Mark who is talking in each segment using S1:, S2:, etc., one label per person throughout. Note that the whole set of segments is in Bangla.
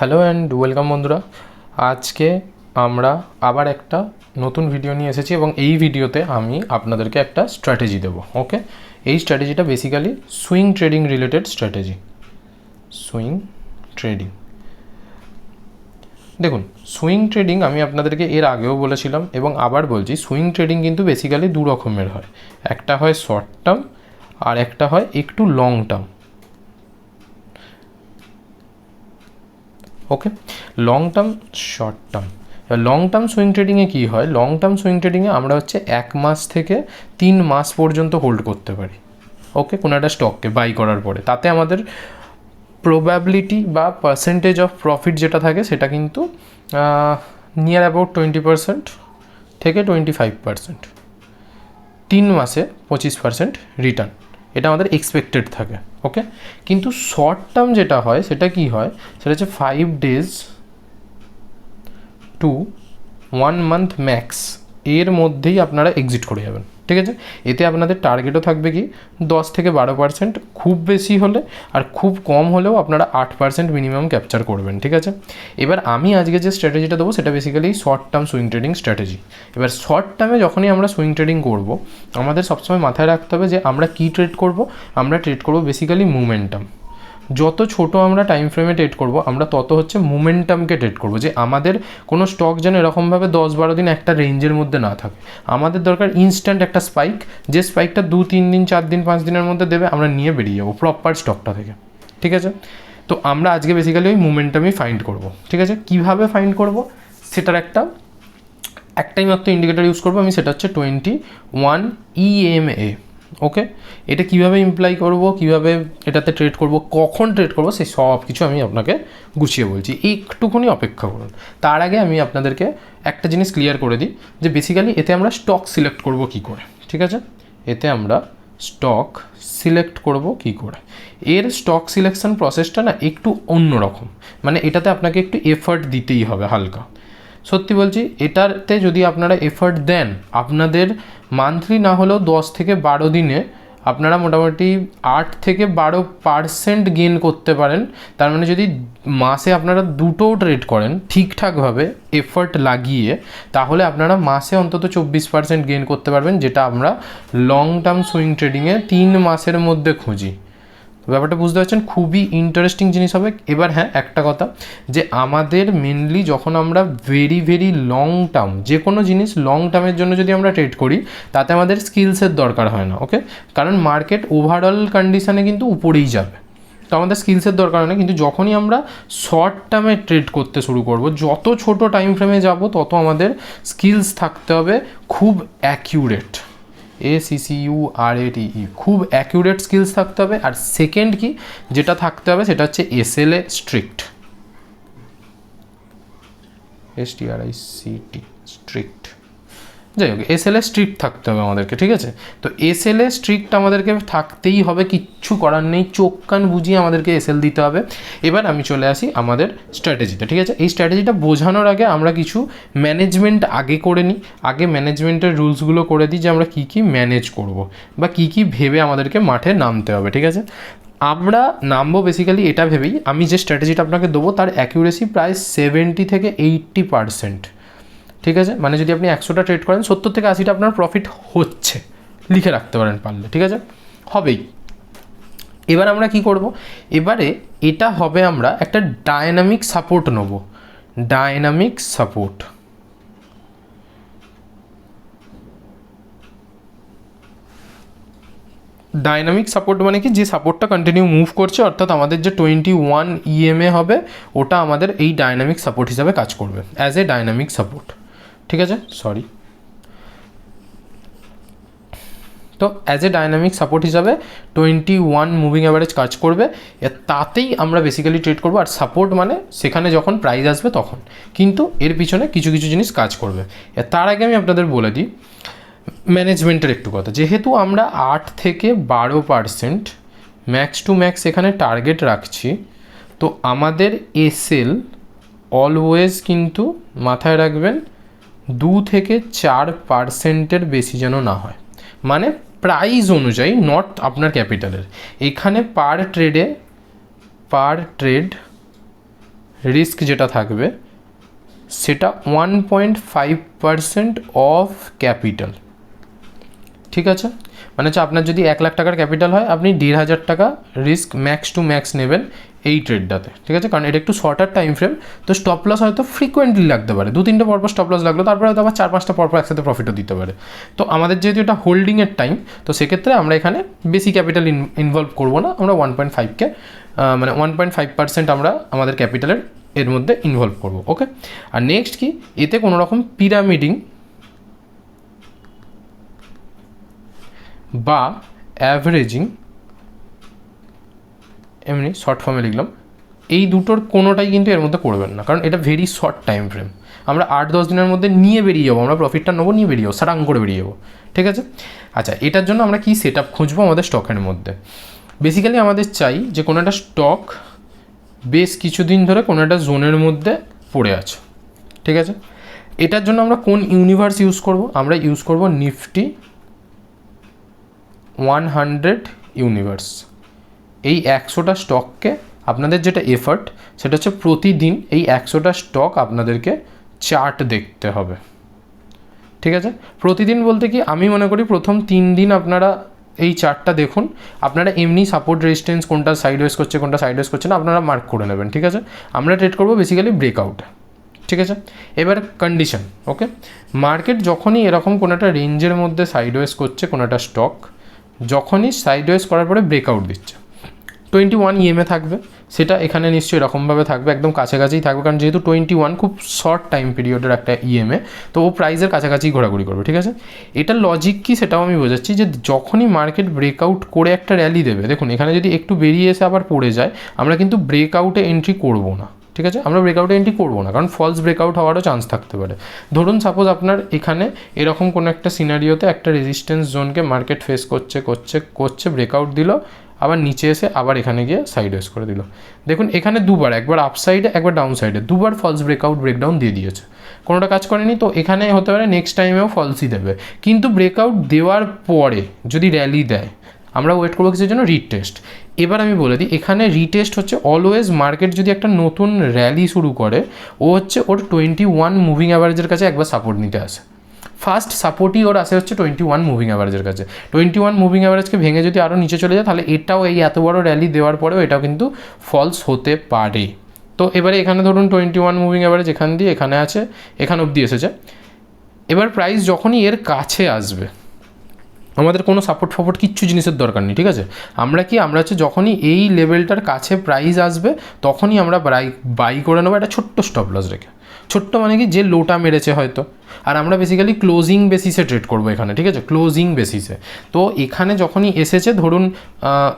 S1: হ্যালো অ্যান্ড ওয়েলকাম বন্ধুরা। আজকে আমরা আবার একটা নতুন ভিডিও নিয়ে এসেছি এবং এই ভিডিওতে আমি আপনাদেরকে একটা স্ট্র্যাটেজি দেবো ওকে এই স্ট্র্যাটেজিটা basically swing trading related strategy swing trading দেখুন সুইং ট্রেডিং আমি আপনাদেরকে এর আগেও বলেছিলাম এবং আবার বলছি সুইং ট্রেডিং কিন্তু বেসিক্যালি দু রকমের হয়। একটা হয় শর্ট টার্ম আর একটা হয় একটু long term okay long term short term long term swing ট্রেডিংয়ে কী হয়? লং টার্ম সুইং ট্রেডিংয়ে আমরা হচ্ছে এক মাস থেকে তিন মাস পর্যন্ত হোল্ড করতে পারি। ওকে কোনো একটা স্টককে বাই করার পরে। তাতে আমাদের প্রবাবিলিটি বা পার্সেন্টেজ অফ প্রফিট যেটা থাকে, সেটা কিন্তু নিয়ার অ্যাবাউট টোয়েন্টি পার্সেন্ট থেকে টোয়েন্টি ফাইভ পার্সেন্ট তিন মাসে পঁচিশ পার্সেন্ট রিটার্ন এটা আমাদের এক্সপেক্টেড থাকে। ওকে কিন্তু শর্ট টার্ম যেটা হয়, সেটা কি হয়? সেটা হচ্ছে five days to one month max এর মধ্যেই আপনারা এক্সিট করে যাবেন। ঠিক আছে? এতে আপনাদের টার্গেটও থাকবে কি? দশ থেকে বারো পার্সেন্ট খুব বেশি হলে আর খুব কম হলেও আপনারা আট পার্সেন্ট মিনিমাম ক্যাপচার করবেন, ঠিক আছে? এবার আমি আজকে যে স্ট্র্যাটেজিটা দেবো সেটা basically short term swing trading strategy এবার শর্ট টার্মে যখনই আমরা সুইং ট্রেডিং করব, আমাদের সবসময় মাথায় রাখতে হবে যে আমরা কী ট্রেড করব? আমরা ট্রেড করব বেসিক্যালি মুমেন্টাম যত ছোট আমরা টাইম ফ্রেমে ট্রেড করব, আমরা তত হচ্ছে মোমেন্টামকে ট্রেড করব। যে আমাদের কোনো স্টক যেন এরকমভাবে দশ বারো দিন একটা রেঞ্জের মধ্যে না থাকে। আমাদের দরকার ইনস্ট্যান্ট একটা স্পাইক যে স্পাইকটা দু, তিন দিন, চার দিন, পাঁচ দিনের মধ্যে দেবে, আমরা নিয়ে বেরিয়ে যাব প্রপার স্টকটা থেকে। ঠিক আছে? তো আমরা আজকে বেসিক্যালি ওই মোমেন্টামই ফাইন্ড করব। ঠিক আছে? কীভাবে ফাইন্ড করব? সেটার একটা, একটাই মাত্র ইন্ডিকেটার ইউজ করব, আমি সেটা হচ্ছে টোয়েন্টি ওয়ান ইএমএ ওকে এটা কীভাবে ইমপ্লাই করব? কীভাবে এটাতে ট্রেড করব? কখন ট্রেড করব? সেই সব কিছু আমি আপনাকে গুছিয়ে বলছি। একটুখানি অপেক্ষা করুন। তার আগে আমি আপনাদেরকে একটা জিনিস ক্লিয়ার করে দিই, যে বেসিক্যালি এতে আমরা স্টক সিলেক্ট করব কি করে? ঠিক আছে? এতে আমরা স্টক সিলেক্ট করব কি করে? এর স্টক সিলেকশন প্রসেসটা না একটু অন্যরকম। মানে এটাতে আপনাকে একটু এফার্ট দিতেই হবে হালকা। সত্যি বলছি, এটাতে যদি আপনারা এফার্ট দেন, আপনাদের মান্থলি না হলেও দশ থেকে বারো দিনে আপনারা মোটামুটি আট থেকে বারো পার্সেন্ট গেন করতে পারেন। তার মানে যদি মাসে আপনারা দুটোও ট্রেড করেন, ঠিকঠাকভাবে এফার্ট লাগিয়ে, তাহলে আপনারা মাসে অন্তত চব্বিশ পার্সেন্ট গেন করতে পারবেন, যেটা আমরা লং টার্ম সুইং ট্রেডিংয়ে তিন মাসের মধ্যে খুঁজি। ব্যাপারটা বুঝতে পারছেন? খুবই ইন্টারেস্টিং জিনিস হবে। এবার হ্যাঁ একটা কথা, যে আমাদের মেনলি যখন আমরা ভেরি ভেরি লং টার্ম যে কোনো জিনিস লং টার্মের জন্য যদি আমরা ট্রেড করি, তাতে আমাদের স্কিলসের দরকার হয় না ওকে কারণ মার্কেট ওভারঅল কন্ডিশানে কিন্তু উপরেই যাবে। তো আমাদের স্কিলসের দরকার হয় না, কিন্তু যখনই আমরা শর্ট টার্মে ট্রেড করতে শুরু করব, যত ছোট টাইম ফ্রেমে যাব, তত আমাদের স্কিলস থাকতে হবে খুব অ্যাকিউরেট এ সিসিইউ আর এ টিই খুব অ্যাকিউরেট স্কিলস থাকতে হবে। আর সেকেন্ড কি? যেটা থাকতে হবে সেটা হচ্ছে S L A strict S T R I C T strict যাই হোক এস এল এ স্ট্রিক্ট থাকতে হবে আমাদেরকে, ঠিক আছে? তো এস এল এ স্ট্রিক্ট আমাদেরকে থাকতেই হবে, কিচ্ছু করার নেই, চোখ কান বুঝিয়ে আমাদেরকে এস এল দিতে হবে। এবার আমি চলে আসি আমাদের স্ট্র্যাটেজিতে ঠিক আছে? এই স্ট্র্যাটেজিটা বোঝানোর আগে আমরা কিছু ম্যানেজমেন্ট আগে করে নিই। আগে ম্যানেজমেন্টের রুলসগুলো করে দিই যে আমরা কী কী ম্যানেজ করব বা কী কী ভেবে আমাদেরকে মাঠে নামতে হবে, ঠিক আছে? আমরা নামবো বেসিক্যালি এটা ভেবেই। আমি যে স্ট্র্যাটেজিটা আপনাকে দেবো, তার অ্যাকিউরেসি প্রায় সেভেন্টি থেকে এইট্টি পারসেন্ট ঠিক আছে? মানে যদি আপনি একশোটা ট্রেড করেন, সত্তর থেকে আশিটা আপনার প্রফিট হচ্ছে। লিখে রাখতে পারেন পারলে, ঠিক আছে? হবেই। এবার আমরা কি করব? এবারে এটা হবে আমরা একটা ডায়নামিক সাপোর্ট নেব। ডায়নামিক সাপোর্ট ডাইনামিক সাপোর্ট মানে কি? যে সাপোর্টটা কন্টিনিউ মুভ করছে, অর্থাৎ আমাদের যে টোয়েন্টি ওয়ান ইএমএ হবে, ওটা আমাদের এই ডাইনামিক সাপোর্ট হিসাবে কাজ করবে অ্যাজ এ ডাইনামিক সাপোর্ট ঠিক আছে? সরি তো অ্যাজ এ ডাইনামিক সাপোর্ট হিসাবে টোয়েন্টি ওয়ান মুভিং অ্যাভারেজ কাজ করবে তাতেই আমরা বেসিক্যালি ট্রেড করব, আর সাপোর্ট মানে সেখানে যখন প্রাইস আসবে তখন। কিন্তু এর পিছনে কিছু কিছু জিনিস কাজ করবে। তার আগে আমি আপনাদের বলে দিই ম্যানেজমেন্টের একটু কথা। যেহেতু আমরা আট থেকে বারো পার্সেন্ট ম্যাক্স টু ম্যাক্স এখানে টার্গেট রাখছি, তো আমাদের এসএল অলওয়েজ কিন্তু মাথায় রাখবেন দু থেকে চার পার্সেন্টের বেশি যেন না হয়। মানে প্রাইস অনুযায়ী নট আপনার ক্যাপিটালের এখানে পার ট্রেডে পার ট্রেড রিস্ক যেটা থাকবে, সেটা one point five percent of capital ঠিক আছে? মানে হচ্ছে আপনার যদি এক লাখ টাকার ক্যাপিটাল হয়, আপনি দেড় হাজার টাকা রিস্ক ম্যাক্স টু ম্যাক্স নেবেন এই ট্রেডটাতে ঠিক আছে? কারণ এটা একটু শর্টার টাইম ফ্রেম তো স্টপ লস হয়তো ফ্রিকোয়েন্টলি লাগতে পারে। দু, তিনটে পরপর স্টপ লস লাগল, তারপরে হয়তো আবার চার, পাঁচটা পরপর একসাথে প্রফিটও দিতে পারে। তো আমাদের যেহেতু এটা হোল্ডিংয়ের টাইম তো সেক্ষেত্রে আমরা এখানে বেশি ক্যাপিটাল ইনভলভ করব না। আমরা ওয়ান পয়েন্ট ফাইভকে মানে ওয়ান পয়েন্ট ফাইভ পার্সেন্ট আমরা আমাদের ক্যাপিটালের এর মধ্যে ইনভলভ করব ওকে আর নেক্সট কি? এতে কোনো রকম পিরামিডিং বা অ্যাভারেজিং এমনি শর্ট ফর্মে লিখলাম, এই দুটোর কোনোটাই কিন্তু এর মধ্যে করবেন না। কারণ এটা ভেরি শর্ট টাইম ফ্রেম আমরা আট, দশ দিনের মধ্যে নিয়ে বেরিয়ে যাব, আমরা প্রফিটটা নেব, নিয়ে বেরিয়ে যাব সারাং করে বেরিয়ে যাব। ঠিক আছে? আচ্ছা এটার জন্য আমরা কি সেট আপ খুঁজবো আমাদের স্টকের মধ্যে? বেসিক্যালি আমাদের চাই যে কোনো একটা স্টক বেশ কিছুদিন ধরে কোনো একটা জোনের মধ্যে পড়ে আছে। ঠিক আছে? এটার জন্য আমরা কোন ইউনিভার্স ইউজ করব? আমরা ইউজ করব নিফটি ওয়ান হান্ড্রেড ইউনিভার্স এই একশোটা স্টককে আপনাদের যেটা এফার্ট সেটা হচ্ছে প্রতিদিন এই একশোটা স্টক আপনাদেরকে চার্ট দেখতে হবে। ঠিক আছে? প্রতিদিন বলতে কি, আমি মনে করি প্রথম তিন দিন আপনারা এই চার্টটা দেখুন। আপনারা এমনি সাপোর্ট রেজিস্ট্যান্স কোনটা সাইড ওয়েস করছে, কোনটা সাইড ওয়েস করছে না, আপনারা মার্ক করে নেবেন, ঠিক আছে? আমরা ট্রেড করব বেসিক্যালি ব্রেকআউট ঠিক আছে? এবার কন্ডিশন ওকে মার্কেট যখনই এরকম কোনো একটা রেঞ্জের মধ্যে সাইড ওয়েস করছে, কোনো একটা স্টক যখনই সাইড ওয়েস করার পরে ব্রেকআউট দিচ্ছে। টোয়েন্টি ওয়ান ইএমএ থাকবে, সেটা এখানে নিশ্চয়ই এরকমভাবে থাকবে, একদম কাছাকাছিই থাকবে, কারণ যেহেতু টোয়েন্টি ওয়ান খুব শর্ট টাইম পিরিয়ডের একটা ইএমএ তো ও প্রাইসের কাছাকাছি ঘোরাঘুরি করবে, ঠিক আছে? এটা লজিক কি সেটাও আমি বোঝাচ্ছি যে যখনই মার্কেট ব্রেকআউট করে একটা র্যালি দেবে, দেখুন, এখানে যদি একটু বেরিয়ে এসে আবার পড়ে যায়, আমরা কিন্তু ব্রেকআউটে এন্ট্রি করব না। ঠিক আছে? আমরা ব্রেকআউটে এন্ট্রি করব না, কারণ ফলস ব্রেকআউট হওয়ারও চান্স থাকতে পারে। ধরুন সাপোজ আপনার এখানে এরকম কোনো একটা সিনারিওতে একটা রেজিস্ট্যান্স জোনকে মার্কেট ফেস করছে করছে করছে ব্রেকআউট দিল, আবার নিচে এসে আবার এখানে গিয়ে সাইড ওয়েস করে দিল। দেখুন, এখানে দুবার, একবার আপ সাইডে একবার ডাউন সাইডে দুবার ফলস ব্রেকআউট ব্রেকডাউন দিয়ে দিয়েছে। কোনোটা কাজ করেনি তো এখানে হতে পারে নেক্সট টাইমেও ফলসই দেবে। কিন্তু ব্রেকআউট দেওয়ার পরে যদি র্যালি দেয় আমরা ওয়েট করব কিছুর জন্য রিটেস্ট এবার আমি বলে দিই, এখানে রিটেস্ট হচ্ছে অলওয়েজ মার্কেট যদি একটা নতুন র্যালি শুরু করে, ও হচ্ছে ওর টোয়েন্টি ওয়ান মুভিং অ্যাভারেজের কাছে একবার সাপোর্ট নিতে আসে। ফার্স্ট সাপোর্টই ওর আসে হচ্ছে টোয়েন্টি ওয়ান মুভিং অ্যাভারেজের কাছে। টোয়েন্টি ওয়ান মুভিং অ্যাভারেজকে ভেঙে যদি আরও নিচে চলে যায়, তাহলে এটাও এই এত বড় র্যালি দেওয়ার পরেও এটাও কিন্তু ফলস হতে পারে। তো এবারে এখানে ধরুন টোয়েন্টি ওয়ান মুভিং অ্যাভারেজ এখান দিয়ে এখানে আছে, এখান অবধি এসেছে। এবার প্রাইস যখনই এর কাছে আসবে আমাদের কোনো সাপোর্ট ফাপোর্ট কিচ্ছু জিনিসের দরকার নেই, ঠিক আছে? আমরা কি, আমরা হচ্ছে যখনই এই লেভেলটার কাছে প্রাইস আসবে, তখনই আমরা বাই বাই করে নেব একটা ছোট্ট স্টপ লস রেখে। ছোট্ট মানে কি, যে লোটা মেরেছে হয়তো। আর আমরা বেসিক্যালি ক্লোজিং বেসিসে ট্রেড করব এখানে, ঠিক আছে? ক্লোজিং বেসিসে তো এখানে যখনই এসেছে, ধরুন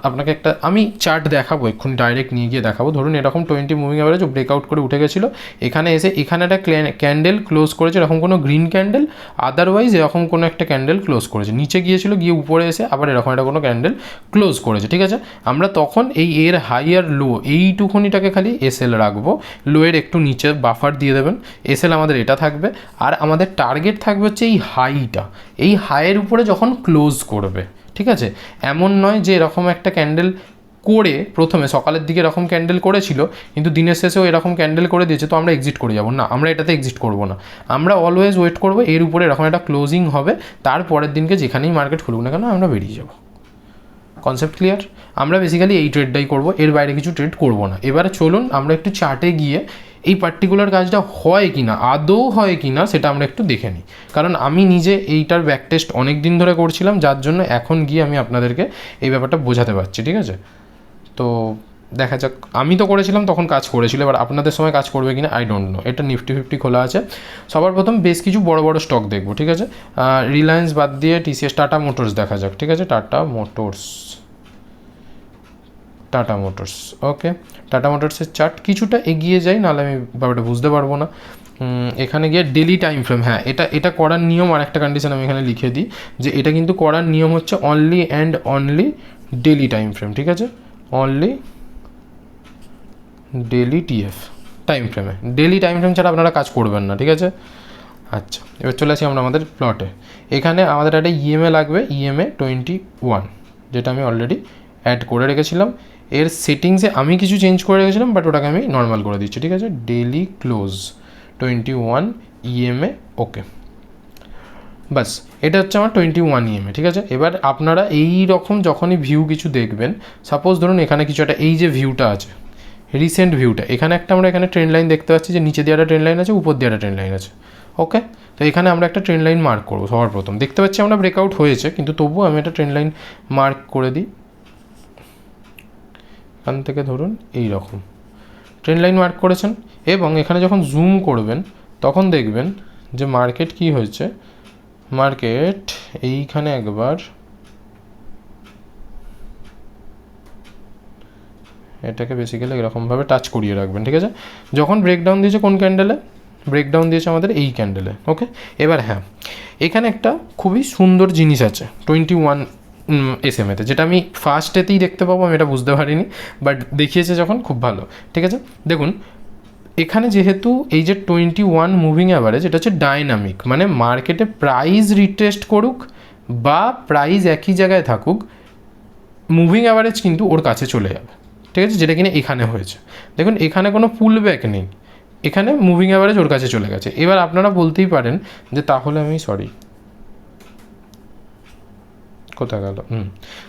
S1: আপনাকে একটা, আমি চার্ট দেখাবো, এক্ষুনি ডাইরেক্ট নিয়ে গিয়ে দেখাবো। ধরুন, এরকম টোয়েন্টি মুভিং অ্যাভারেজ ব্রেকআউট করে উঠে গেছিল। এখানে এসে, এখানে একটা ক্যান্ডেল ক্লোজ করেছে, এরকম কোনো গ্রিন ক্যান্ডেল আদারওয়াইজ এরকম কোনো একটা ক্যান্ডেল ক্লোজ করেছে। নিচে গিয়েছিল, গিয়ে উপরে এসে আবার এরকম একটা কোনো ক্যান্ডেল ক্লোজ করেছে, ঠিক আছে? আমরা তখন এই এর হাই আর লো এইটুকুনিটাকে খালি এসএল রাখব। লোয়ের একটু নিচে বাফার দিয়ে দেবেন। এসএল আমাদের এটা থাকবে। আর আমাদের টার্গেট থাকবে হচ্ছে এই হাইটা এই হাইয়ের উপরে যখন ক্লোজ করবে, ঠিক আছে? এমন নয় যে এরকম একটা ক্যান্ডেল করে প্রথমে, সকালের দিকে এরকম ক্যান্ডেল করেছিল, কিন্তু দিনের শেষেও এরকম ক্যান্ডেল করে দিয়েছে, তো আমরা এক্সিট করে যাব। না, আমরা এটাতে এক্সিট করব না। আমরা অলওয়েজ ওয়েট করব, এর উপরে এরকম একটা ক্লোজিং হবে তারপরের দিনকে যেখানেই মার্কেট খুলুক না কেন, আমরা বেরিয়ে যাব। কনসেপ্ট ক্লিয়ার আমরা বেসিক্যালি এই ট্রেডটাই করব, এর বাইরে কিছু ট্রেড করব না। এবারে চলুন, আমরা একটু চার্টে গিয়ে এই পার্টিকুলার কাজটা হয় কি না আদৌ হয় কি না সেটা আমরা একটু দেখে নিই। কারণ আমি নিজে এইটার ব্যাক টেস্ট অনেক দিন ধরে করছিলাম, যার জন্য এখন গিয়ে আমি আপনাদেরকে এই ব্যাপারটা বোঝাতে পারছি, ঠিক আছে? তো দেখা যাক, আমি তো করেছিলাম, তখন কাজ করেছিল, এবার আপনাদের সময় কাজ করবে কিনা আই ডোন্ট নো এটা নিফটি ফিফটি খোলা আছে। সবার প্রথম বেশ কিছু বড় বড় স্টক দেখব, ঠিক আছে? রিলায়েন্স বাদ দিয়ে টিসিএস টাটা মোটরস দেখা যাক, ঠিক আছে? Tata Motors Tata Motors okay Tata মোটরসের chart কিছুটা এগিয়ে যাই নাহলে আমি ব্যাপারটা বুঝতে পারব না। এখানে গিয়ে ডেলি টাইম ফ্রেম হ্যাঁ এটা এটা করার নিয়ম আর একটা কন্ডিশন আমি এখানে লিখে দিই, যে এটা কিন্তু করার নিয়ম হচ্ছে only and only daily time frame ঠিক আছে? অনলি ডেলি টিএফ টাইম ফ্রেমে ডেলি টাইম ফ্রেম ছাড়া আপনারা কাজ করবেন না, ঠিক আছে? আচ্ছা এবার চলে আসি আমরা আমাদের প্লটে এখানে আমাদের একটা ইএমএ লাগবে ইএমএ টোয়েন্টি ওয়ান যেটা আমি অলরেডি অ্যাড করে রেখেছিলাম। এর সেটিংসে আমি কিছু চেঞ্জ করে রেখেছিলাম বাট ওটাকে আমি নর্মাল করে দিচ্ছি, ঠিক আছে? Daily close twenty one EMA okay বাস এটা হচ্ছে আমার টোয়েন্টি ওয়ান ইএমএ ঠিক আছে? এবার আপনারা এই রকম যখনই ভিউ কিছু দেখবেন সাপোজ ধরুন এখানে কিছু একটা, এই যে ভিউটা আছে রিসেন্ট ভিউটা এখানে একটা আমরা এখানে ট্রেন লাইন দেখতে পাচ্ছি যে নিচে দিয়ে একটা ট্রেন লাইন আছে, উপর দিয়ে একটা ট্রেন লাইন আছে ওকে তো এখানে আমরা একটা ট্রেন লাইন মার্ক করব সবার প্রথম। দেখতে পাচ্ছি আমরা ব্রেকআউট হয়েছে, কিন্তু তবুও আমি একটা ট্রেন লাইন মার্ক করে দিই। এখান থেকে ধরুন এই রকম ট্রেন লাইন মার্ক করেছেন এবং এখানে যখন জুম করবেন, তখন দেখবেন যে মার্কেট কি হয়েছে। মার্কেট এইখানে একবার এটাকে বেসিক্যালি এরকমভাবে টাচ করিয়ে রাখবেন, ঠিক আছে? যখন ব্রেকডাউন দিয়েছে কোন ক্যান্ডেলে ব্রেকডাউন দিয়েছে আমাদের এই ক্যান্ডেলে ওকে এবার হ্যাঁ এখানে একটা খুবই সুন্দর জিনিস আছে টোয়েন্টি ওয়ান এস এম এতে। যেটা আমি ফার্স্টেতেই দেখতে পাবো, আমি এটা বুঝতে পারিনি বাট দেখিয়েছে যখন, খুব ভালো। ঠিক আছে? দেখুন, এখানে যেহেতু এই যে টোয়েন্টি ওয়ান মুভিং অ্যাভারেজ এটা হচ্ছে ডাইনামিক মানে মার্কেটে প্রাইস রিটেস্ট করুক বা প্রাইস একই জায়গায় থাকুক মুভিং অ্যাভারেজ কিন্তু ওর কাছে চলে যাবে। ঠিক আছে? যেটা কিনা এখানে হয়েছে। দেখুন, এখানে কোনো পুল ব্যাক নেই। এখানে মুভিং অ্যাভারেজ ওর কাছে চলে গেছে। এবার আপনারা বলতেই পারেন যে, তাহলে আমি সরি কোথায় গেল? হুম।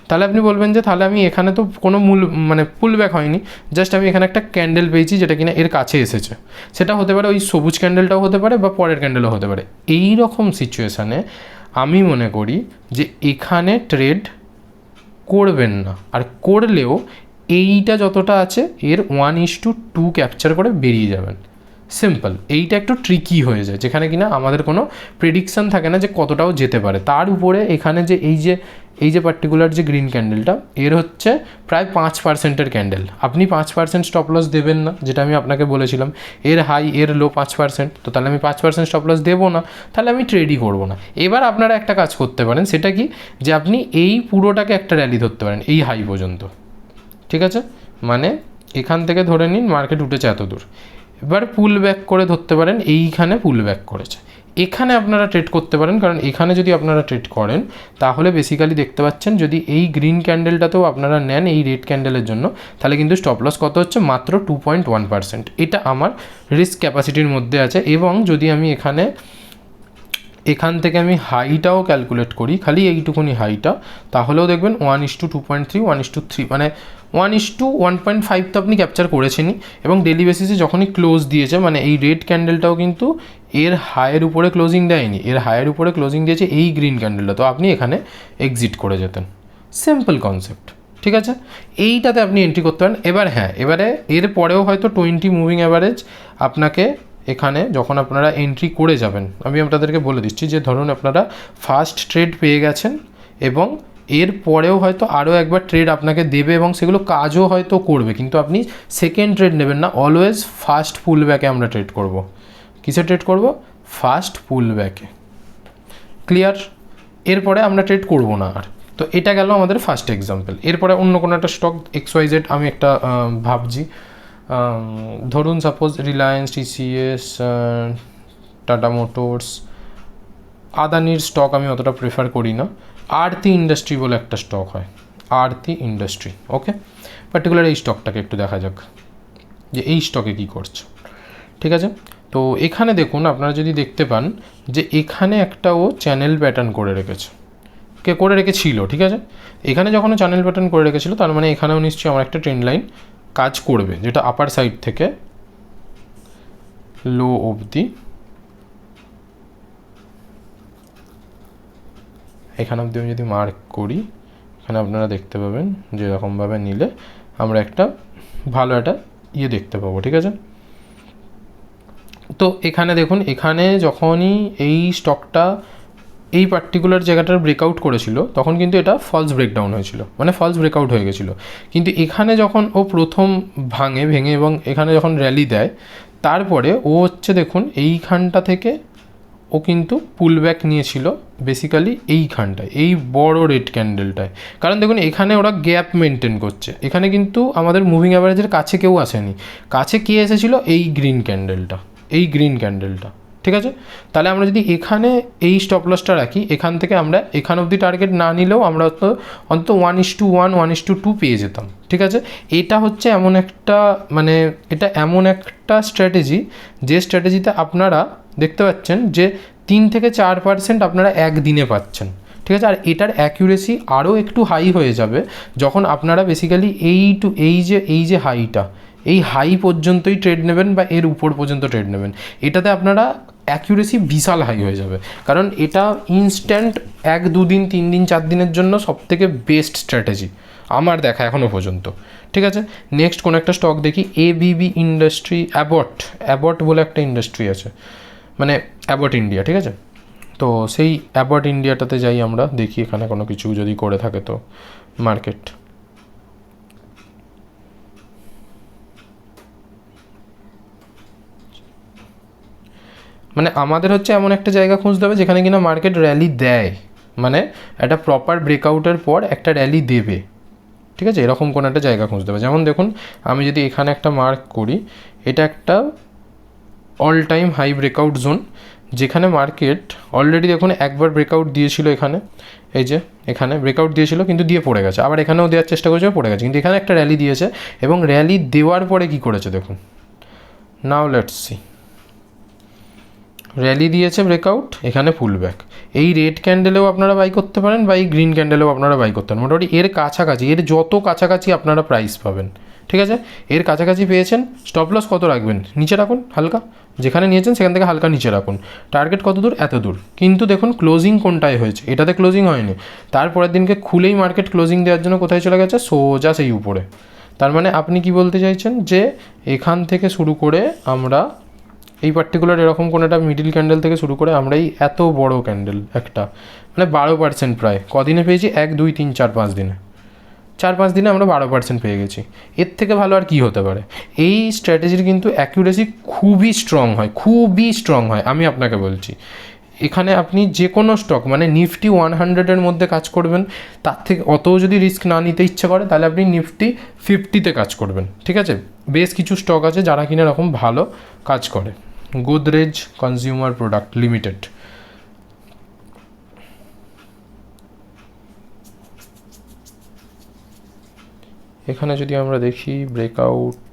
S1: তাহলে আপনি বলবেন যে তাহলে আমি এখানে তো কোনো মূল মানে পুল ব্যাক হয়নি। জাস্ট আমি এখানে একটা ক্যান্ডেল পেয়েছি যেটা কিনা এর কাছে এসেছে। সেটা হতে পারে ওই সবুজ ক্যান্ডেলটাও হতে পারে বা পরের ক্যান্ডেলও হতে পারে। এই রকম সিচুয়েশানে আমি মনে করি যে এখানে ট্রেড করবেন না। আর করলেও এইটা যতটা আছে এর one is to two capture করে বেরিয়ে যাবেন। সিম্পল এইটা একটু ট্রিকি হয়ে যায়, যেখানে কিনা আমাদের কোনো প্রেডিকশান থাকে না যে কতটাও যেতে পারে। তার উপরে এখানে যে এই যে এই যে পার্টিকুলার যে গ্রিন ক্যান্ডেলটা এর হচ্ছে প্রায় পাঁচ পার্সেন্টের ক্যান্ডেল আপনি পাঁচ পার্সেন্ট স্টপ লস দেবেন না, যেটা আমি আপনাকে বলেছিলাম। এর হাই এর লো পাঁচ পার্সেন্ট তো তাহলে আমি পাঁচ পার্সেন্ট স্টপ লস দেবো না, তাহলে আমি ট্রেডই করব না। এবার আপনারা একটা কাজ করতে পারেন, সেটা কি? যে আপনি এই পুরোটাকে একটা র্যালি ধরতে পারেন, এই হাই পর্যন্ত। ঠিক আছে? মানে এখান থেকে ধরে নিন মার্কেট উঠেছে এত দূর এবার পুল ব্যাক করে ধরতে পারেন, এইখানে পুল ব্যাক করেছে। এখানে আপনারা ট্রেড করতে পারেন, কারণ এখানে যদি আপনারা ট্রেড করেন, তাহলে বেসিক্যালি দেখতে পাচ্ছেন যদি এই গ্রিন ক্যান্ডেলটাতেও আপনারা নেন এই রেড ক্যান্ডেলের জন্য, তাহলে কিন্তু স্টপ লস কত হচ্ছে? মাত্র টু পয়েন্ট ওয়ান পার্সেন্ট এটা আমার রিস্ক ক্যাপাসিটির মধ্যে আছে এবং যদি আমি এখানে, এখান থেকে আমি হাইটাও ক্যালকুলেট করি, খালি এইটুকুনি হাইটা তাহলেও দেখবেন one is to two point three one is to three মানে one is to one point five তো আপনি ক্যাপচার করেছেনই। এবং ডেলি বেসিসে যখনই ক্লোজ দিয়েছে মানে এই রেড ক্যান্ডেলটাও কিন্তু এর হায়ের উপরে ক্লোজিং দেয়নি। এর হায়ের উপরে ক্লোজিং দিয়েছে এই গ্রিন ক্যান্ডেলটা তো আপনি এখানে এক্সিট করে যেতেন। সিম্পল কনসেপ্ট ঠিক আছে? এইটাতে আপনি এন্ট্রি করতে পারেন। এবার হ্যাঁ এবারে এর পরেও হয়তো টোয়েন্টি মুভিং অ্যাভারেজ আপনাকে এখানে যখন আপনারা এন্ট্রি করে যাবেন, আমি আপনাদেরকে বলে দিচ্ছি যে ধরুন আপনারা ফার্স্ট ট্রেড পেয়ে গেছেন এবং এর পরেও হয়তো আরও একবার ট্রেড আপনাকে দেবে এবং সেগুলো কাজও হয়তো করবে, কিন্তু আপনি সেকেন্ড ট্রেড নেবেন না অলওয়েজ ফার্স্ট পুল ব্যাকে আমরা ট্রেড করব। কিসে ট্রেড করব? ফার্স্ট পুল ব্যাকে ক্লিয়ার এরপরে আমরা ট্রেড করব না আর। তো এটা গেল আমাদের ফার্স্ট এক্সাম্পল এরপরে অন্য কোনো একটা স্টক এক্স ওয়াই জেড আমি একটা ভাবছি। ধরুন suppose Reliance TCS Tata Motors আদানির stock আমি অতটা প্রেফার করি না। আরতি ইন্ডাস্ট্রি বলে একটা স্টক হয়। আরতি ইন্ডাস্ট্রি ওকে পার্টিকুলার এই স্টকটাকে একটু দেখা যাক যে এই স্টকে কী করছে। ঠিক আছে? তো এখানে দেখুন, আপনারা যদি দেখতে পান যে এখানে একটা ও চ্যানেল প্যাটার্ন করে রেখেছে। কে করে রেখেছিল, ঠিক আছে? এখানে যখন চ্যানেল প্যাটার্ন করে রেখেছিল, তার মানে এখানেও নিশ্চয়ই আমার একটা ট্রেন্ড লাইন কাজ করবে, যেটা আপার সাইড থেকে লো অবধি এখানে অবধি আমি যদি মার্ক করি, এখানে আপনারা দেখতে পাবেন যে এরকমভাবে নিলে আমরা একটা ভালো একটা ইয়ে দেখতে পাবো, ঠিক আছে? তো এখানে দেখুন, এখানে যখনই এই স্টকটা এই পার্টিকুলার জায়গাটার ব্রেকআউট করেছিল, তখন কিন্তু এটা ফলস ব্রেকডাউন হয়েছিল মানে ফলস ব্রেকআউট হয়ে গেছিল। কিন্তু এখানে যখন ও প্রথম ভাঙে, ভেঙে এবং এখানে যখন র্যালি দেয়, তারপরে ও হচ্ছে দেখুন, এইখানটা থেকে ও কিন্তু পুল ব্যাক নিয়েছিল বেসিক্যালি এইখানটায়, এই বড় রেড ক্যান্ডেলটায় কারণ দেখুন, এখানে ওরা গ্যাপ মেনটেন করছে। এখানে কিন্তু আমাদের মুভিং অ্যাভারেজের কাছে কেউ আসেনি। কাছে কে এসেছিল? এই গ্রিন ক্যান্ডেলটা এই গ্রিন ক্যান্ডেলটা ঠিক আছে? তাহলে আমরা যদি এখানে এই স্টপ লসটা রাখি, এখান থেকে আমরা, এখান অবধি টার্গেট না নিলেও আমরা তো অন্তত one is to one one is to two পেয়ে যেতাম। ঠিক আছে? এটা হচ্ছে এমন একটা মানে এটা এমন একটা স্ট্র্যাটেজি যে স্ট্র্যাটেজিতে আপনারা দেখতে পাচ্ছেন যে তিন থেকে চার পার্সেন্ট আপনারা একদিনে পাচ্ছেন। ঠিক আছে? আর এটার অ্যাকিউরেসি আরও একটু হাই হয়ে যাবে যখন আপনারা বেসিক্যালি এই টু, এই যে এই যে হাইটা এই হাই পর্যন্তই ট্রেড নেবেন বা এর উপর পর্যন্ত ট্রেড নেবেন। এটাতে আপনারা অ্যাকিউরেসি বিশাল হাই হয়ে যাবে। কারণ এটা ইনস্ট্যান্ট এক, দুদিন, তিন দিন, চার দিনের জন্য সবথেকে বেস্ট স্ট্র্যাটেজি আমার দেখা এখনও পর্যন্ত। ঠিক আছে? নেক্সট কোনো একটা স্টক দেখি এ বিবি ইন্ডাস্ট্রি অ্যাবট অ্যাবট বলে একটা ইন্ডাস্ট্রি আছে। মানে অ্যাবট ইন্ডিয়া ঠিক আছে? তো সেই অ্যাবট ইন্ডিয়াটাতে যাই আমরা, দেখি এখানে কোনো কিছু যদি করে থাকে তো মার্কেট মানে আমাদের হচ্ছে এমন একটা জায়গা খুঁজতে হবে যেখানে কিনা মার্কেট র্যালি দেয়। মানে একটা প্রপার ব্রেকআউটের পর একটা র্যালি দেবে। ঠিক আছে? এরকম কোনো একটা জায়গা খুঁজতে হবে। যেমন দেখুন, আমি যদি এখানে একটা মার্ক করি, এটা একটা all time high breakout zone যেখানে মার্কেট অলরেডি দেখুন একবার ব্রেকআউট দিয়েছিল এখানে, এই যে এখানে ব্রেকআউট দিয়েছিল কিন্তু দিয়ে পড়ে গেছে। আবার এখানেও দেওয়ার চেষ্টা করেছে, পড়ে গেছে। কিন্তু এখানে একটা র্যালি দিয়েছে এবং র্যালি দেওয়ার পরে কি করেছে দেখুন। নাও লেটস সি র্যালি দিয়েছে ব্রেকআউট এখানে ফুল ব্যাক এই রেড ক্যান্ডেলেও আপনারা বাই করতে পারেন বা এই গ্রিন ক্যান্ডেলেও আপনারা বাই করতে পারেন। মোটামুটি এর কাছাকাছি, এর যত কাছাকাছি আপনারা প্রাইস পাবেন, ঠিক আছে? এর কাছাকাছি পেয়েছেন স্টপ লস কত রাখবেন? নিচে রাখুন, হালকা। যেখানে নিয়েছেন সেখান থেকে হালকা নিচে রাখুন। টার্গেট কত দূর? এত দূর। কিন্তু দেখুন ক্লোজিং কোনটায় হয়েছে? এটাতে ক্লোজিং হয়নি। তারপরের দিনকে খুলেই মার্কেট ক্লোজিং দেওয়ার জন্য কোথায় চলে গেছে? সোজা সেই উপরে। তার মানে আপনি কি বলতে চাইছেন? যে এখান থেকে শুরু করে আমরা এই পার্টিকুলার এরকম কোনো একটা মিডিল ক্যান্ডেল থেকে শুরু করে আমরা এই এত বড় ক্যান্ডেল একটা মানে বারো পার্সেন্ট প্রায়। কদিনে পেয়েছি? এক, দুই, তিন, চার, পাঁচ দিনে। চার পাঁচ দিনে আমরা বারো পার্সেন্ট পেয়ে গেছি। এর থেকে ভালো আর কি হতে পারে? এই স্ট্র্যাটেজির কিন্তু অ্যাকিউরেসি খুবই স্ট্রং হয়, খুবই স্ট্রং হয়, আমি আপনাকে বলছি। এখানে আপনি যে কোনো স্টক মানে নিফটি ওয়ান হান্ড্রেডের মধ্যে কাজ করবেন, তার থেকে অতও যদি রিস্ক না নিতে ইচ্ছে করে, তাহলে আপনি নিফটি ফিফটিতে কাজ করবেন, ঠিক আছে? বেশ কিছু স্টক আছে যারা কিনা এরকম ভালো কাজ করে। গোদরেজ কনজিউমার প্রোডাক্ট লিমিটেড এখানে যদি আমরা দেখি ব্রেকআউট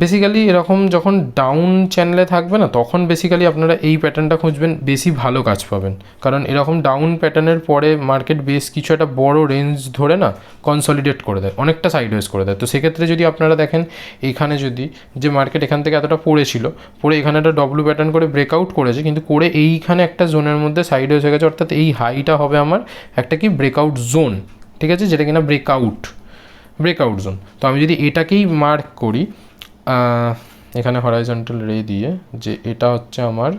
S1: বেসিক্যালি এরকম যখন ডাউন চ্যানেলে থাকবে না, তখন বেসিক্যালি আপনারা এই প্যাটার্নটা খুঁজবেন, বেশি ভালো কাজ পাবেন। কারণ এরকম ডাউন প্যাটার্নের পরে মার্কেট বেশ কিছু একটা বড় রেঞ্জ ধরে না কনসলিডেট করে দেয়, অনেকটা সাইডওয়েজ করে দেয়। তো সেক্ষেত্রে যদি আপনারা দেখেন, এখানে যদি যে মার্কেট এখান থেকে এতটা পড়েছিল, পড়ে এখানে একটা ডব্লু প্যাটার্ন করে ব্রেকআউট করেছে, কিন্তু করে এইখানে একটা জোনের মধ্যে সাইডওয়েজ হয়ে গেছে, অর্থাৎ এই হাইটা হবে আমার একটা কি ব্রেকআউট জোন ঠিক আছে? যেটা কিনা ব্রেকআউট ব্রেকআউট জোন তো আমি যদি এটাকেই মার্ক করি এখানে হরাইজন্টাল রে দিয়ে যে এটা হচ্ছে আমার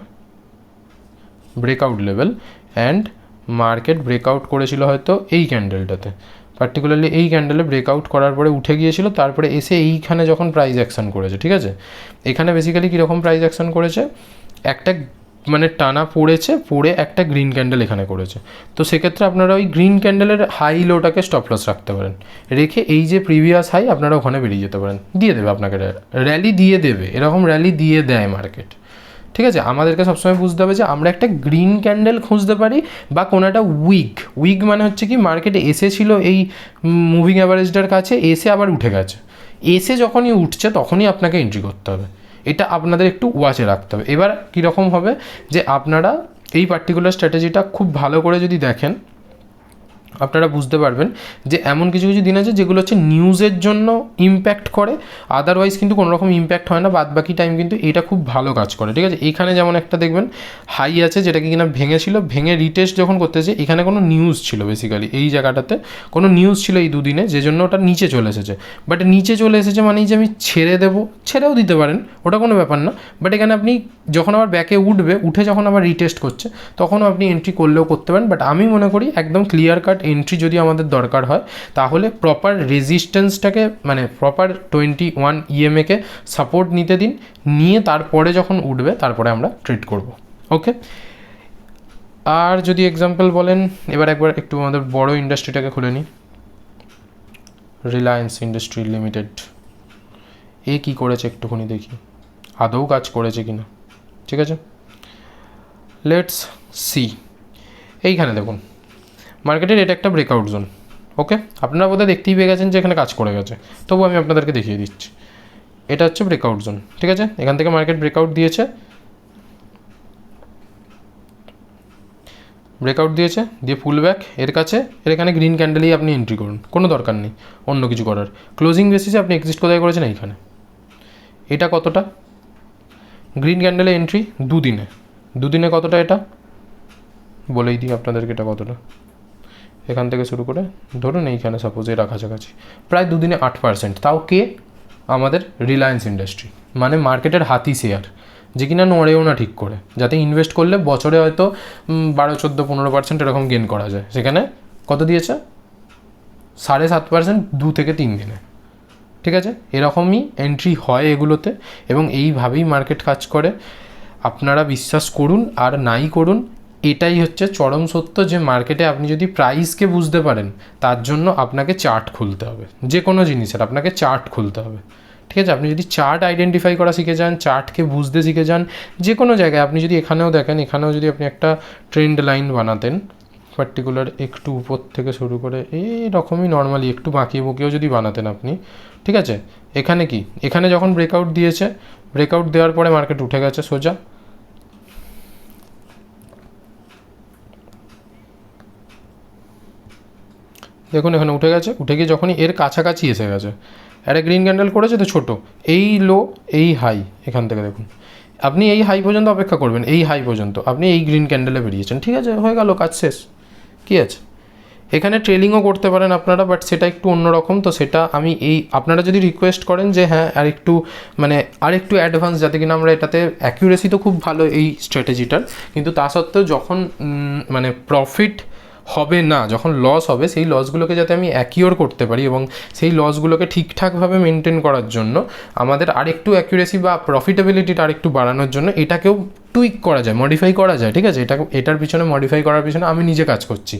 S1: breakout level and market breakout করেছিল হয়তো এই ক্যান্ডেলটাতে পার্টিকুলারলি এই ক্যান্ডেলে ব্রেকআউট করার পরে উঠে গিয়েছিল, তারপরে এসে এইখানে যখন প্রাইস অ্যাকশন করেছে, ঠিক আছে? এখানে বেসিক্যালি কীরকম প্রাইস অ্যাকশন করেছে? একটা মানে টানা পড়েছে, পড়ে একটা গ্রিন ক্যান্ডেল এখানে করেছে। তো সেক্ষেত্রে আপনারা ওই গ্রিন ক্যান্ডেলের হাই লোটাকে স্টপ লস রাখতে পারেন। রেখে এই যে প্রিভিয়াস হাই আপনারা ওখানে বেরিয়ে যেতে পারেন। দিয়ে দেবে আপনাকে র্যালি দিয়ে দেবে, এরকম র্যালি দিয়ে দেয় মার্কেট ঠিক আছে? আমাদেরকে সবসময় বুঝতে হবে যে আমরা একটা গ্রিন ক্যান্ডেল খুঁজতে পারি বা কোনো একটা উইক উইক মানে হচ্ছে কি মার্কেটে এসেছিল এই মুভিং অ্যাভারেজটার কাছে, এসে আবার উঠে গেছে। এসে যখনই উঠছে তখনই আপনাকে এন্ট্রি করতে হবে। এটা আপনাদের একটু ওয়াচে রাখতে হবে। এবার কীরকম হবে যে আপনারা এই পার্টিকুলার স্ট্র্যাটেজিটা খুব ভালো করে যদি দেখেন আপনারা বুঝতে পারবেন যে এমন কিছু কিছু দিন আছে যেগুলো হচ্ছে নিউজের জন্য ইম্প্যাক্ট করে আদারওয়াইজ কিন্তু কোনো রকম ইম্প্যাক্ট হয় না বাদ বাকি টাইম কিন্তু এটা খুব ভালো কাজ করে, ঠিক আছে? এখানে যেমন একটা দেখবেন হাই আছে যেটাকে কিনা ভেঙেছিল, ভেঙে রিটেস্ট যখন করতেছে এখানে কোনো নিউজ ছিল বেসিক্যালি এই জায়গাটাতে কোনো নিউজ ছিল এই দুদিনে যে জন্য ওটা নিচে চলে এসেছে। বাট নিচে চলে এসেছে মানেই যে আমি ছেড়ে দেবো, ছেড়েও দিতে পারেন, ওটা কোনো ব্যাপার না। বাট এখানে আপনি যখন আবার ব্যাকে উঠবে, উঠে যখন আবার রিটেস্ট করছে, তখনও আপনি এন্ট্রি করলেও করতে পারেন। বাট আমি মনে করি একদম ক্লিয়ার কাট এন্ট্রি যদি আমাদের দরকার হয়, তাহলে প্রপার রেজিস্ট্যান্সটাকে মানে প্রপার টোয়েন্টি ওয়ান ইএমএকে সাপোর্ট নিতে দিন, নিয়ে তারপরে যখন উঠবে, তারপরে আমরা ট্রিট করব। ওকে আর যদি এক্সাম্পল বলেন, এবার একবার একটু আমাদের বড় ইন্ডাস্ট্রিটাকে খুলে নিই। রিলায়েন্স ইন্ডাস্ট্রি লিমিটেড এ কী করেছে একটুখানি দেখি। আদৌ কাজ করেছে কি না ঠিক আছে? লেটস সি এইখানে দেখুন। মার্কেটের এটা একটা ব্রেকআউট জোন ওকে আপনারা বোধহয় দেখতেই পেয়ে গেছেন যে এখানে কাজ করে গেছে। তবু আমি আপনাদেরকে দেখিয়ে দিচ্ছি। এটা হচ্ছে ব্রেকআউট জোন ঠিক আছে? এখান থেকে মার্কেট ব্রেকআউট দিয়েছে। ব্রেকআউট দিয়েছে, দিয়ে ফুল ব্যাক এর কাছে, এর এখানে গ্রিন ক্যান্ডেলেই আপনি এন্ট্রি করুন, কোনো দরকার নেই, অন্য কিছু করার। ক্লোজিং বেসিসে আপনি এক্সিস্ট কোথায় করেছেন? এইখানে। এটা কতটা? গ্রিন ক্যান্ডেলে এন্ট্রি দুদিনে। দুদিনে কতটা এটা? বলেই দিই আপনাদেরকে এটা কতটা। এখান থেকে শুরু করে ধরুন এইখানে সাপোজ এরা কাছাকাছি। প্রায় দুদিনে আট পার্সেন্ট তাও কে? আমাদের রিলায়েন্স ইন্ডাস্ট্রি মানে মার্কেটের হাতি শেয়ার যে কিনা নড়েও না ঠিক করে। যাতে ইনভেস্ট করলে বছরে হয়তো বারো, চোদ্দ, পনেরো পার্সেন্ট এরকম গেন করা যায়। সেখানে কত দিয়েছে? সাড়ে সাত পার্সেন্ট দু থেকে তিন দিনে। ঠিক আছে? এরকমই এন্ট্রি হয় এগুলোতে এবং এইভাবেই মার্কেট কাজ করে। আপনারা বিশ্বাস করুন আর নাই করুন এটাই হচ্ছে চরম সত্য যে মার্কেটে আপনি যদি প্রাইসকে বুঝতে পারেন, তার জন্য আপনাকে চার্ট খুলতে হবে। যে কোনো জিনিসের আপনাকে চার্ট খুলতে হবে। ঠিক আছে? আপনি যদি চার্ট আইডেন্টিফাই করা শিখে যান, চার্টকে বুঝতে শিখে যান, যে কোনো জায়গায় আপনি যদি এখানেও দেখেন, এখানেও যদি আপনি একটা ট্রেন্ড লাইন বানাতেন, পার্টিকুলার একটু উপর থেকে শুরু করে এইরকমই নর্মালি একটু বাঁকিয়ে বুকিয়েও যদি বানাতেন আপনি, ঠিক আছে? এখানে কি? এখানে যখন ব্রেকআউট দিয়েছে ব্রেকআউট দেওয়ার পরে মার্কেট উঠে গেছে সোজা। দেখুন, এখানে উঠে গেছে, উঠে গিয়ে যখনই এর কাছাকাছি এসে গেছে। একটা গ্রিন ক্যান্ডেল করেছে তো ছোটো। এই লো এই হাই এখান থেকে দেখুন। আপনি এই হাই পর্যন্ত অপেক্ষা করবেন, এই হাই পর্যন্ত। আপনি এই গ্রিন ক্যান্ডেলে বেরিয়েছেন। ঠিক আছে, হয়ে গেল, কাজ শেষ। কী আছে? এখানে ট্রেলিংও করতে পারেন আপনারা বাট সেটা একটু অন্যরকম তো সেটা আমি এই, আপনারা যদি রিকোয়েস্ট করেন যে হ্যাঁ আর একটু মানে আর একটু অ্যাডভান্স যাতে কিনা আমরা এটাতে অ্যাকিউরেসি তো খুব ভালো এই স্ট্র্যাটেজিটার কিন্তু তা সত্ত্বেও যখন মানে প্রফিট হবে না, যখন লস হবে, সেই লসগুলোকে যাতে আমি অ্যাকিওর করতে পারি এবং সেই লসগুলোকে ঠিকঠাকভাবে মেনটেন করার জন্য আমাদের আরেকটু অ্যাকিউরেসি বা প্রফিটেবিলিটিটা আরেকটু বাড়ানোর জন্য এটাকেও টুইক করা যায় মডিফাই করা যায়, ঠিক আছে? এটা এটার পিছনে মডিফাই করার পিছনে আমি নিজে কাজ করছি।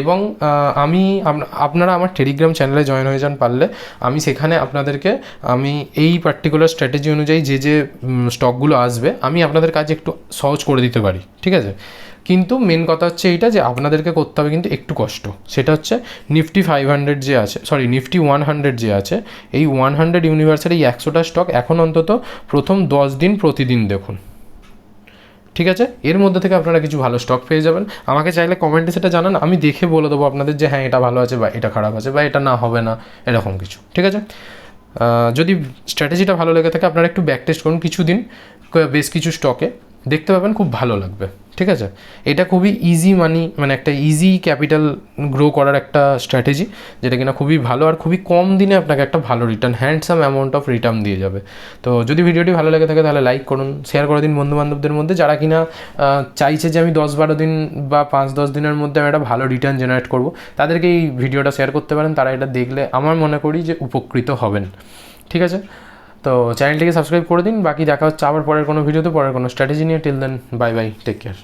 S1: এবং আমি আপনারা আমার টেলিগ্রাম চ্যানেলে জয়েন হয়ে যান পারলে, আমি সেখানে আপনাদেরকে, আমি এই পার্টিকুলার স্ট্র্যাটেজি অনুযায়ী যে যে স্টকগুলো আসবে, আমি আপনাদের কাজ একটু সহজ করে দিতে পারি, ঠিক আছে? কিন্তু মেন কথা হচ্ছে এইটা যে আপনাদেরকে করতে হবে কিন্তু একটু কষ্ট। সেটা হচ্ছে নিফটি ফাইভ হান্ড্রেড যে আছে সরি নিফটি ওয়ান হান্ড্রেড যে আছে, এই ওয়ান হান্ড্রেড ইউনিভার্সের এই একশোটা স্টক এখন অন্তত প্রথম দশ দিন প্রতিদিন দেখুন। ঠিক আছে? এর মধ্যে থেকে আপনারা কিছু ভালো স্টক পেয়ে যাবেন। আমাকে চাইলে কমেন্টে সেটা জানান, আমি দেখে বলে দেবো আপনাদের যে হ্যাঁ এটা ভালো আছে বা এটা খারাপ আছে বা এটা না হবে না, এরকম কিছু। ঠিক আছে? যদি স্ট্র্যাটেজিটা ভালো লেগে থাকে, আপনারা একটু ব্যাক টেস্ট করুন কিছুদিন, ক- বেশ কিছু স্টকে দেখতে পাবেন, খুব ভালো লাগবে। ঠিক আছে? এটা খুবই ইজি মানি মানে একটা ইজি ক্যাপিটাল গ্রো করার একটা স্ট্র্যাটেজি যেটা কিনা খুবই ভালো আর খুবই কম দিনে আপনাকে একটা ভালো return handsome amount of return দিয়ে যাবে। তো যদি ভিডিওটি ভালো লেগে থাকে তাহলে লাইক করুন শেয়ার করে দিন বন্ধু বান্ধবদের মধ্যে যারা কিনা চাইছে যে আমি দশ বারো দিন বা পাঁচ দশ দিনের মধ্যে আমি একটা ভালো রিটার্ন জেনারেট করব, তাদেরকে এই ভিডিওটা শেয়ার করতে পারেন, তারা এটা দেখলে, আমার মনে করি যে উপকৃত হবেন। ঠিক আছে? তো চ্যানেলটিকে সাবস্ক্রাইব করে দিন। বাকি দেখা হচ্ছে আবার পরের কোনো ভিডিওতে পরের কোনো স্ট্র্যাটেজি নিয়ে। Till then bye bye take care